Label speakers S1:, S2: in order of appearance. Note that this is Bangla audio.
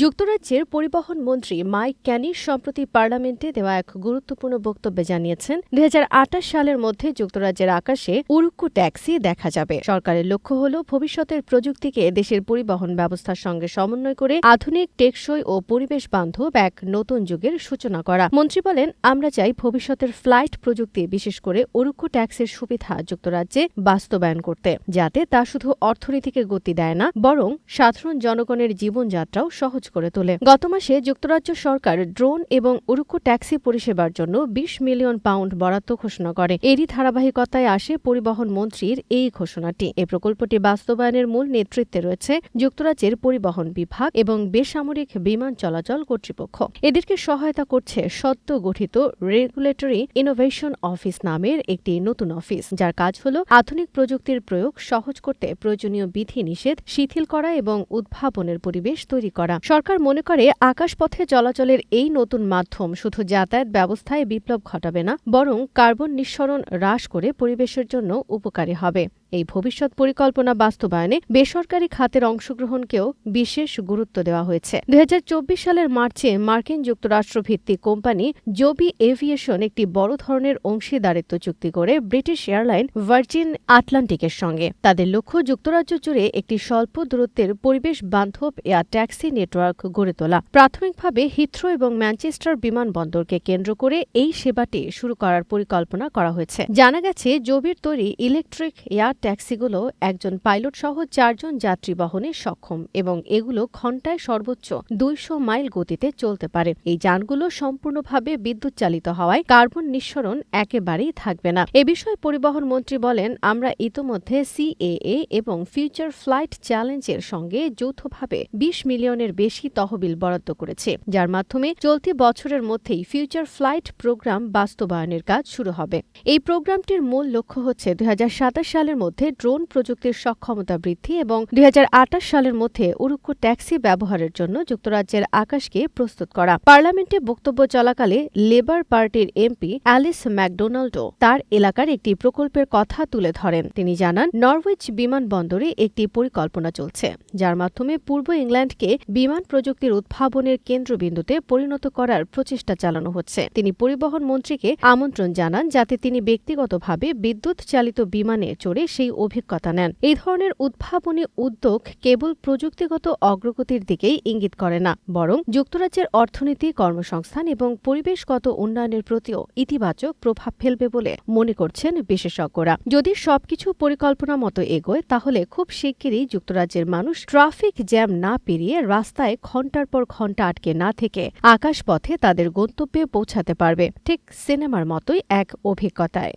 S1: যুক্তরাজ্যের পরিবহন মন্ত্রী মাইক ক্যানি সম্প্রতি পার্লামেন্টে দেওয়া এক গুরুত্বপূর্ণ বক্তব্যে জানিয়েছেন দু হাজার আঠাশ সালের মধ্যে যুক্তরাজ্যের আকাশে উরুক্কু ট্যাক্সি দেখা যাবে। সরকারের লক্ষ্য হল ভবিষ্যতের প্রযুক্তিকে দেশের পরিবহন ব্যবস্থার সঙ্গে সমন্বয় করে আধুনিক টেকসই ও পরিবেশ বান্ধব এক নতুন যুগের সূচনা করা। মন্ত্রী বলেন, আমরা চাই ভবিষ্যতের ফ্লাইট প্রযুক্তি, বিশেষ করে উরুক্কু ট্যাক্সির সুবিধা যুক্তরাজ্যে বাস্তবায়ন করতে, যাতে তা শুধু অর্থনীতিকে গতি দেয় না, বরং সাধারণ জনগণের জীবনযাত্রাও সহজ করে তোলে। গত মাসে যুক্তরাজ্য সরকার ড্রোন এবং উরুকু ট্যাক্সি পরিষেবার জন্য বিশ মিলিয়ন পাউন্ড বরাদ্দ ঘোষণা করে। এরই ধারাবাহিকতায় আসে পরিবহন মন্ত্রীর এই ঘোষণাটি। এই প্রকল্পটি বাস্তবায়নের মূল নেতৃত্বে রয়েছে যুক্তরাজ্যের পরিবহন বিভাগ এবং বেসামরিক বিমান চলাচল কর্তৃপক্ষ। এদেরকে সহায়তা করছে সদ্য গঠিত রেগুলেটরি ইনোভেশন অফিস নামের একটি নতুন অফিস, যার কাজ হল আধুনিক প্রযুক্তির প্রয়োগ সহজ করতে প্রয়োজনীয় বিধি নিষেধ শিথিল করা এবং উদ্ভাবনের পরিবেশ তৈরি করা। সরকার মনে করে আকাশপথে চলাচলের এই নতুন মাধ্যম শুধু যাতায়াত ব্যবস্থায় বিপ্লব ঘটাবে না, বরং কার্বন নিঃসরণ হ্রাস করে পরিবেশের জন্য উপকারী হবে। এই ভবিষ্যৎ পরিকল্পনা বাস্তবায়নে বেসরকারি খাতের অংশগ্রহণকেও বিশেষ গুরুত্ব দেওয়া হয়েছে। দু হাজার চব্বিশ সালের মার্চে মার্কিন যুক্তরাষ্ট্র ভিত্তিক কোম্পানি জবি এভিয়েশন একটি বড় ধরনের অংশীদারিত্ব চুক্তি করে ব্রিটিশ এয়ারলাইন ভার্জিন আটলান্টিকের সঙ্গে। তাদের লক্ষ্য যুক্তরাজ্য জুড়ে একটি স্বল্প দূরত্বের পরিবেশ বান্ধব এয়ার ট্যাক্সি নেটওয়ার্ক গড়ে তোলা। প্রাথমিকভাবে হিথ্রো এবং ম্যানচেস্টার বিমানবন্দরকে কেন্দ্র করে এই সেবাটি শুরু করার পরিকল্পনা করা হয়েছে। জানা গেছে, জবির তৈরি ইলেকট্রিক এয়ার ট্যাক্সিগুলো একজন পাইলট সহ চারজন যাত্রী বহনে সক্ষম এবং এগুলো ঘন্টায় সর্বোচ্চ দুইশো মাইল গতিতে চলতে পারে। এই যানগুলো সম্পূর্ণভাবে বিদ্যুৎ চালিত হওয়ায় কার্বন নিঃসরণ একেবারেই থাকবে না। এ বিষয়ে পরিবহন মন্ত্রী বলেন, আমরা ইতোমধ্যে সিএএ এবং ফিউচার ফ্লাইট চ্যালেঞ্জের সঙ্গে যৌথভাবে বিশ মিলিয়নের বেশি তহবিল বরাদ্দ করেছে, যার মাধ্যমে চলতি বছরের মধ্যেই ফিউচার ফ্লাইট প্রোগ্রাম বাস্তবায়নের কাজ শুরু হবে। এই প্রোগ্রামটির মূল লক্ষ্য হচ্ছে দুই হাজার সাতাশ সালের মধ্যে ড্রোন প্রযুক্তির সক্ষমতা বৃদ্ধি এবং দুই হাজার আটাশ সালের মধ্যে উরুক্কু ট্যাক্সি ব্যবহারের জন্য যুক্তরাজ্যের আকাশকে প্রস্তুত করা। পার্লামেন্টে বক্তব্য চলাকালে লেবার পার্টির এমপি অ্যালিস ম্যাকডোনাল্ডও তার এলাকার একটি প্রকল্পের কথা তুলে ধরেন। তিনি জানান নরউইচ বিমানবন্দরে একটি পরিকল্পনা চলছে, যার মাধ্যমে পূর্ব ইংল্যান্ডকে বিমান প্রযুক্তির উদ্ভাবনের কেন্দ্রবিন্দুতে পরিণত করার প্রচেষ্টা চালানো হচ্ছে। তিনি পরিবহন মন্ত্রীকে আমন্ত্রণ জানান যাতে তিনি ব্যক্তিগতভাবে বিদ্যুৎ চালিত বিমানে চড়ে সেই অভিজ্ঞতা নেন। এই ধরনের উদ্ভাবনী উদ্যোগ কেবল প্রযুক্তিগত অগ্রগতির দিকেই ইঙ্গিত করে না, বরং যুক্তরাজ্যের অর্থনীতি, কর্মসংস্থান এবং পরিবেশগত উন্নয়নের প্রতিও ইতিবাচক প্রভাব ফেলবে বলে মনে করছেন বিশেষজ্ঞরা। যদি সবকিছু পরিকল্পনা মতো এগোয়, তাহলে খুব শিগগিরই যুক্তরাজ্যের মানুষ ট্রাফিক জ্যাম না পেরিয়ে রাস্তায় ঘণ্টার পর ঘণ্টা আটকে না থেকে আকাশপথে তাদের গন্তব্যে পৌঁছাতে পারবে। ঠিক সিনেমার মতোই এক অভিজ্ঞতায়।